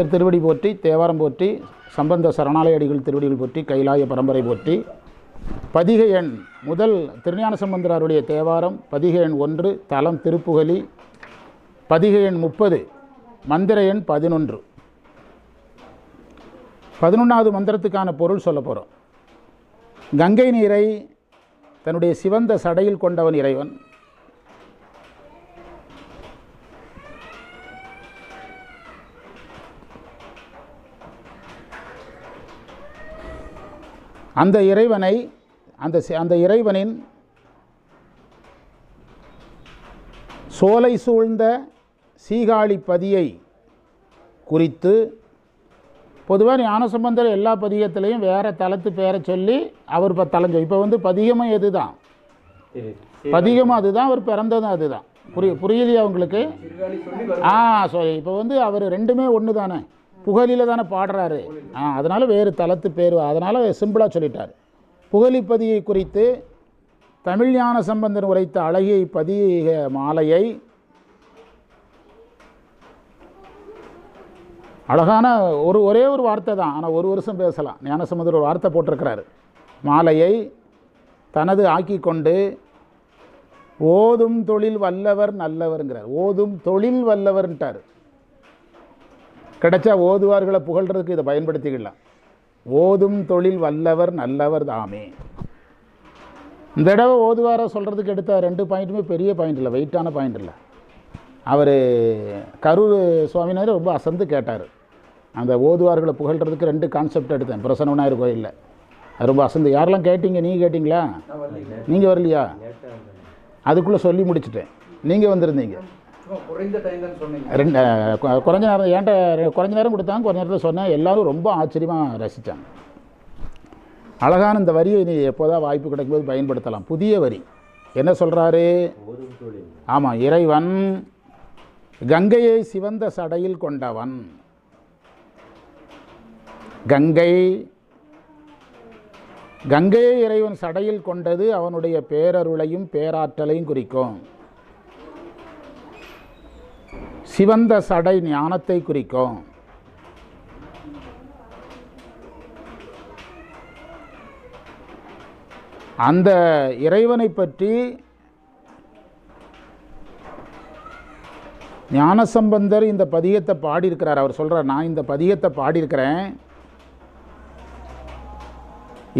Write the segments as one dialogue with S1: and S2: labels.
S1: திருவடி போற்றி தேவாரம் போற்றி சம்பந்த சரணாலயடிகள் திருவடிகள் போற்றி கைலாய பரம்பரை போற்றி. பதிகை எண் முதல் திருஞான சம்பந்தராருடைய தேவாரம் பதிகை எண் ஒன்று தலம் திருப்புகலி பதிகை எண் முப்பது மந்திர எண் பதினொன்று. பதினொன்றாவது மந்திரத்துக்கான பொருள் சொல்ல போகிறோம் கங்கை நீரை தன்னுடைய சிவந்த சடையில் கொண்டவன் இறைவன். அந்த இறைவனை அந்த அந்த இறைவனின் சோலை சூழ்ந்த சீகாழி பதியை குறித்து பொதுவாக ஞானசம்பந்தர் எல்லா பதிகத்திலையும் வேறு தலத்து பேரை சொல்லி அவர் இப்போ தலைஞ்சோ இப்போ வந்து பதிகமும் எதுதான்? பதிகமும் அதுதான் அவர் பிறந்ததும் அதுதான். புரிய புரியலையா உங்களுக்கு? ஆ சரி இப்போ வந்து அவர் ரெண்டுமே ஒன்று தானே புகழியில் தானே பாடுறாரு. ஆ அதனால் வேறு தளத்து பேர். அதனால் சிம்பிளாக சொல்லிட்டார். புகழிப்பதியை குறித்து தமிழ் ஞான சம்பந்தன் உரைத்த அழகிய பதிக மாலையை அழகான ஒரு ஒரே ஒரு வார்த்தை தான். ஆனால் ஒரு வருஷம் பேசலாம். ஞானசமுதர் ஒரு வார்த்தை போட்டிருக்கிறாரு. மாலையை தனது ஆக்கி கொண்டு ஓதும் தொழில் வல்லவர் நல்லவருங்கிறார். ஓதும் தொழில் வல்லவர்ன்ட்டார். கிடைச்சா ஓதுவார்களை புகழ்றதுக்கு இதை பயன்படுத்திக்கலாம் ஓதும் தொழில் வல்லவர் நல்லவர் தாமே. இந்த தடவை ஓதுவாரை சொல்கிறதுக்கு எடுத்த ரெண்டு பாயிண்ட்டுமே பெரிய பாயிண்ட் இல்லை வெயிட்டான பாயிண்ட் இல்லை. அவர் கரூர் சுவாமினார் ரொம்ப அசந்து கேட்டார். அந்த ஓதுவார்களை புகழ்கிறதுக்கு ரெண்டு கான்செப்ட் எடுத்தேன் பிரசன்ன விநாயகர் கோயிலில். அது ரொம்ப அசந்து. யாரெல்லாம் கேட்டீங்க நீங்கள் கேட்டிங்களா? நீங்கள் வரலையா. அதுக்குள்ளே சொல்லி முடிச்சிட்டேன். நீங்கள் வந்திருந்தீங்க.
S2: குறைந்த டைம் சொன்னீங்க.
S1: ரெண்டு குறைஞ்ச நேரம் ஏன்ட்ட குறைஞ்ச நேரம் கொடுத்தாங்க குறைஞ்ச நேரத்தில் சொன்னேன். எல்லாரும் ரொம்ப ஆச்சரியமாக ரசித்தாங்க அழகான இந்த வரியை நீ எப்போதான் வாய்ப்பு கிடைக்கும்போது பயன்படுத்தலாம். புதிய வரி. என்ன சொல்கிறாரு ஆமாம் இறைவன் கங்கையை சிவந்த சடையில் கொண்டவன். கங்கை கங்கையை இறைவன் சடையில் கொண்டது அவனுடைய பேரருளையும் பேராற்றலையும் குறிக்கும். சிவந்த சடை ஞானத்தை குறிக்கும். அந்த இறைவனை பற்றி ஞானசம்பந்தர் இந்த பதிகத்தை பாடியிருக்கிறார். அவர் சொல்கிறார் நான் இந்த பதிகத்தை பாடியிருக்கிறேன்.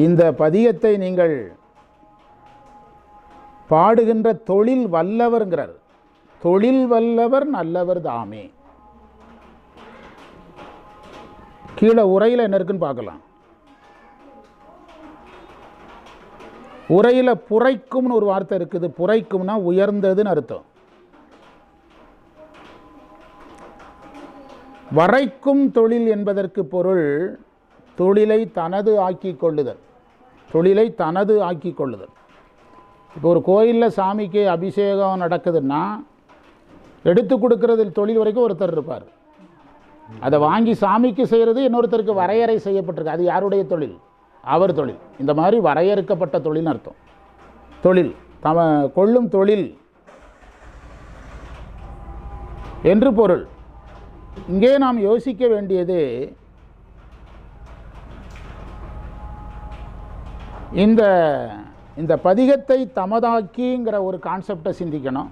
S1: இந்த பதிகத்தை நீங்கள் பாடுகின்ற தொழில் வல்லவருங்கிறார். தொழில் வல்லவர் நல்லவர் தாமே. கீழே உரையில் என்ன இருக்குன்னு பார்க்கலாம். உரையில் புரைக்கும்னு ஒரு வார்த்தை இருக்குது. புரைக்கும்னா உயர்ந்ததுன்னு அர்த்தம். வரைக்கும் தொழில் என்பதற்கு பொருள் தொழிலை தனது ஆக்கி கொள்ளுதல். தொழிலை தனது ஆக்கி கொள்ளுதல். இப்போ ஒரு கோயிலில் சாமிக்கு அபிஷேகம் நடக்குதுன்னா எடுத்து கொடுக்கறதில் தொழில் வரைக்கும் ஒருத்தர் இருப்பார். அதை வாங்கி சாமிக்கு செய்கிறது இன்னொருத்தருக்கு வரையறை செய்யப்பட்டிருக்கு. அது யாருடைய தொழில்? அவர் தொழில். இந்த மாதிரி வரையறுக்கப்பட்ட தொழில்னு அர்த்தம். தொழில். தம கொள்ளும் தொழில் என்று பொருள். இங்கே நாம் யோசிக்க வேண்டியது இந்த இந்த பதிகத்தை தமதாக்கிங்கிற ஒரு கான்செப்டை சிந்திக்கணும்.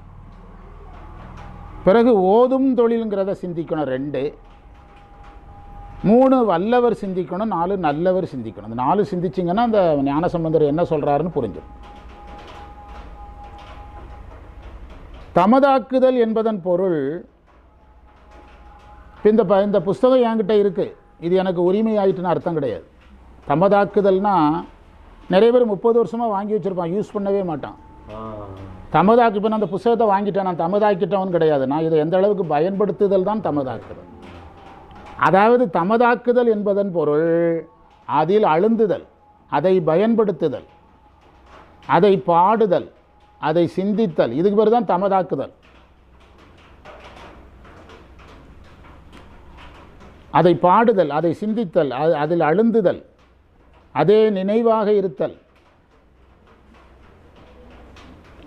S1: பிறகு ஓதும் தொழிலுங்கிறத சிந்திக்கணும் ரெண்டு. மூணு வல்லவர் சிந்திக்கணும். நாலு நல்லவர் சிந்திக்கணும். இந்த நாலு சிந்திச்சிங்கன்னா அந்த ஞானசம்பந்தர் என்ன சொல்கிறாருன்னு புரிஞ்சிடும். தமதாக்குதல் என்பதன் பொருள் இந்த ப இந்த புஸ்தகம் என்கிட்ட இருக்குது இது எனக்கு உரிமை ஆயிட்டுன்னு அர்த்தம் கிடையாது. தமதாக்குதல்னால் நிறைய பேர் முப்பது வருஷமாக வாங்கி வச்சுருப்பான் யூஸ் பண்ணவே மாட்டான். தமதாக்கு இப்போ நான் அந்த புஸ்தகத்தை வாங்கிட்டேன். நான் தமதாக்கிட்டவன் கிடையாது. நான் இதை எந்த அளவுக்கு பயன்படுத்துதல் தான் தமதாக்குதல். அதாவது தமதாக்குதல் என்பதன் பொருள் அதில் அழுந்துதல் அதை பயன்படுத்துதல் அதை பாடுதல் அதை சிந்தித்தல் இதுக்கு பேர் தான் தமதாக்குதல். அதை பாடுதல் அதை சிந்தித்தல் அது- அதில் அழுந்துதல் அதே நினைவாக இருத்தல்.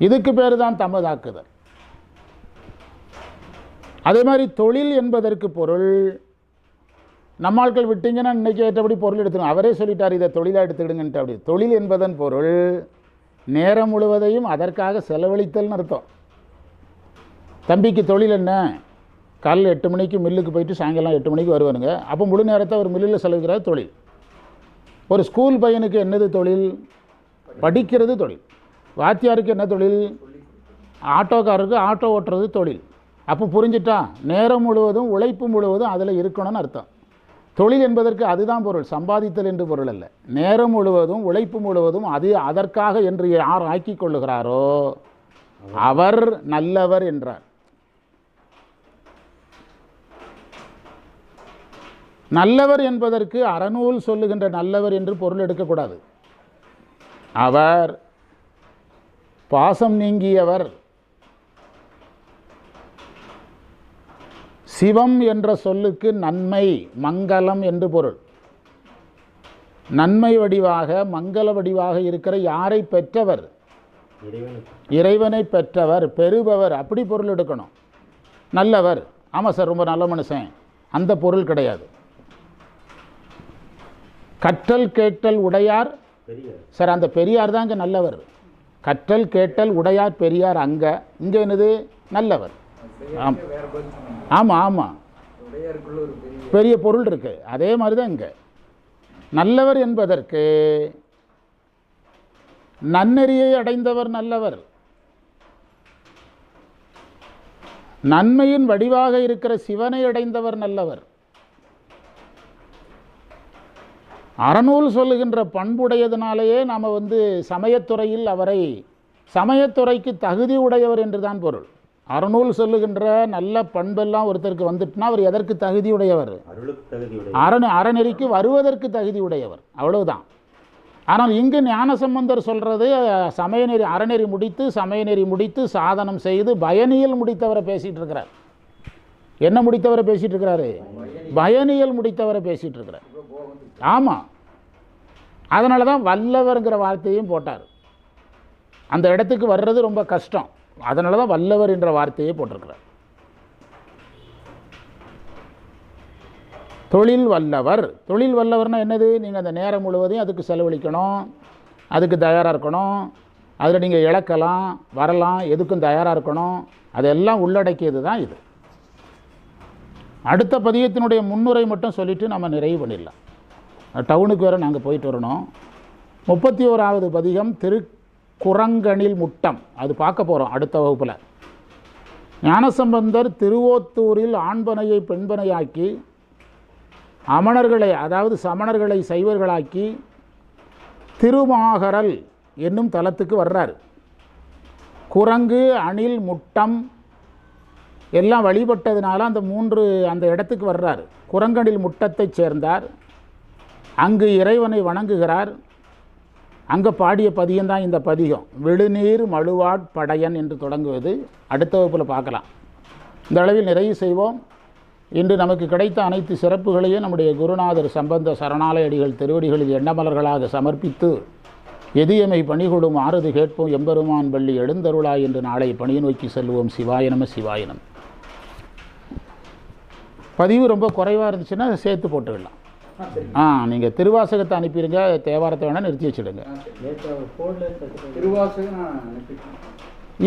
S1: இதுக்கு பேர் தான் தமதாக்குதல் அதே மாதிரி தொழில் என்பதற்கு பொருள் நம்ம ஆட்கள் விட்டீங்கன்னா இன்றைக்கி ஏற்றபடி பொருள் எடுத்துக்கணும். அவரே சொல்லிட்டார் இதை தொழிலாக எடுத்துக்கிடுங்கன்ட்டு. அப்படி. தொழில் என்பதன் பொருள் நேரம் முழுவதையும் அதற்காக செலவழித்தல்னு அர்த்தம். தம்பிக்கு தொழில் என்ன? காலையில் எட்டு மணிக்கு மில்லுக்கு போயிட்டு சாயங்காலம் எட்டு மணிக்கு வருவானுங்க அப்போ முழு நேரத்தை அவர் மில்லில் செலவிக்கிறார் தொழில். ஒரு ஸ்கூல் பையனுக்கு என்னது தொழில்? படிக்கிறது தொழில். வாத்தியாருக்கு என்ன தொழில்? ஆட்டோக்காரருக்கு ஆட்டோ ஓட்டுறது தொழில். அப்போ புரிஞ்சிட்டா? நேரம் முழுவதும் உழைப்பு முழுவதும் அதில் இருக்கணும்னு அர்த்தம். தொழில் என்பதற்கு அதுதான் பொருள் சம்பாதித்தல் என்று பொருள் அல்ல. நேரம் முழுவதும் உழைப்பு முழுவதும் அது அதற்காக என்று யார் ஆக்கி கொள்ளுகிறாரோ அவர் நல்லவர் என்றார். நல்லவர் என்பதற்கு அறநூல் சொல்லுகின்ற நல்லவர் என்று பொருள் எடுக்கக்கூடாது. அவர் பாசம் நீங்கியவர் சிவம் என்ற சொல்லுக்கு நன்மை மங்களம் என்று பொருள். நன்மை வடிவாக மங்கள வடிவாக இருக்கிற யாரை பெற்றவர்? இறைவனை பெற்றவர் பெறுபவர் அப்படி பொருள் எடுக்கணும். நல்லவர். ஆமாம் சார் ரொம்ப நல்ல மனுஷன். அந்த பொருள் கிடையாது. கற்றல் கேட்டல் உடையார்? சார் அந்த பெரியார் தான் இங்கே நல்லவர். கற்றல் கேட்டல் உடையார் பெரியார் அங்கே. இங்கே என்னது? நல்லவர். ஆம். ஆமாம் ஆமாம்
S2: பெரிய
S1: பெரிய பொருள் இருக்கு. அதே மாதிரி தான் இங்கே. நல்லவர் என்பதற்கு நன்னெறியை அடைந்தவர் நல்லவர். நன்மையின் வடிவாக இருக்கிற சிவனை அடைந்தவர் நல்லவர். அறநூல் சொல்லுகின்ற பண்புடையதுனாலேயே நாம் வந்து சமயத்துறையில் அவரை சமயத்துறைக்கு தகுதி உடையவர் என்று தான் பொருள். அறநூல் சொல்லுகின்ற நல்ல பண்பெல்லாம் ஒருத்தருக்கு வந்துட்டுனா அவர் எதற்கு தகுதி உடையவர்? அரண் அறநெறிக்கு வருவதற்கு தகுதி உடையவர். அவ்வளவுதான். ஆனால் இங்கு ஞானசம்பந்தர் சொல்கிறது சமயநெறி அறநெறி முடித்து சமயநெறி முடித்து சாதனம் செய்து பயனியல் முடித்தவரை பேசிகிட்டு இருக்கிறார். என்ன முடித்தவரை பேசிகிட்டு இருக்கிறாரு பயனியல் முடித்தவரை பேசிகிட்டு இருக்கிறார் ஆமாம் அதனால தான் வல்லவருங்கிற வார்த்தையும் போட்டார். அந்த இடத்துக்கு வர்றது ரொம்ப கஷ்டம். அதனால தான் வல்லவர் என்ற வார்த்தையை போட்டிருக்கிறார். தொழில் வல்லவர். தொழில் வல்லவர்னால் என்னது? நீங்கள் அந்த நேரம் முழுவதையும் அதுக்கு செலவழிக்கணும். அதுக்கு தயாராக இருக்கணும். அதில் நீங்கள் இழக்கலாம் வரலாம் எதுக்கும் தயாராக இருக்கணும். அதெல்லாம் உள்ளடக்கியது தான் இது. அடுத்த பதியத்தினுடைய முன்னுரை மட்டும் சொல்லிவிட்டு நம்ம நிறைவு பண்ணிடலாம். டவுனுக்கு வேறு நாங்கள் போயிட்டு வரணும். முப்பத்தி ஓராவது பதிகம் திருக்குரங்கணில் முட்டம். அது பார்க்க போகிறோம் அடுத்த வகுப்பில். ஞானசம்பந்தர் திருவோத்தூரில் ஆண்பனையை பெண்பனையாக்கி அமணர்களை அதாவது சமணர்களை சைவர்களாக்கி திருமாகரல் என்னும் தலத்துக்கு வர்றார். குரங்கு அணில் முட்டம் எல்லாம் வழிபட்டதுனால அந்த மூன்று அந்த இடத்துக்கு வர்றார். குரங்கனில் முட்டத்தைச் சேர்ந்தார். அங்கு இறைவனை வணங்குகிறார். அங்கே பாடிய பதியந்தான் இந்த பதிகம். விழுநீர் மழுவாட் படையன் என்று தொடங்குவது. அடுத்த வகுப்பில் பார்க்கலாம். இந்த அளவில் நிறைவு செய்வோம். இன்று நமக்கு கிடைத்த அனைத்து சிறப்புகளையும் நம்முடைய குருநாதர் சம்பந்த சரணாலயடிகள் திருவடிகளில் எண்ணமலர்களாக சமர்ப்பித்து எதியமை பணிகொடும் ஆறுது கேட்போம். எம்பெருமான் பள்ளி எழுந்தருளாய் என்று நாளை பணியை நோக்கி செல்வோம். சிவாயனம சிவாயனம் பதிவு ரொம்ப குறைவாக இருந்துச்சுன்னா அதை சேர்த்து போட்டுக்கலாம்
S2: ஆ
S1: நீங்கள் திருவாசகத்தை அனுப்பிடுங்க தேவாரத்தை வேணால் நிறுத்தி வச்சுடுங்க.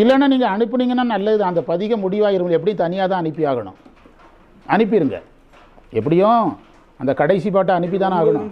S1: இல்லைன்னா நீங்கள் அனுப்புனீங்கன்னா நல்லது அந்த பதிக முடிவாயிரும் எப்படி தனியாக தான் அனுப்பி ஆகணும்? அனுப்பிடுங்க. எப்படியும் அந்த கடைசி பாட்டை அனுப்பி தானே ஆகணும்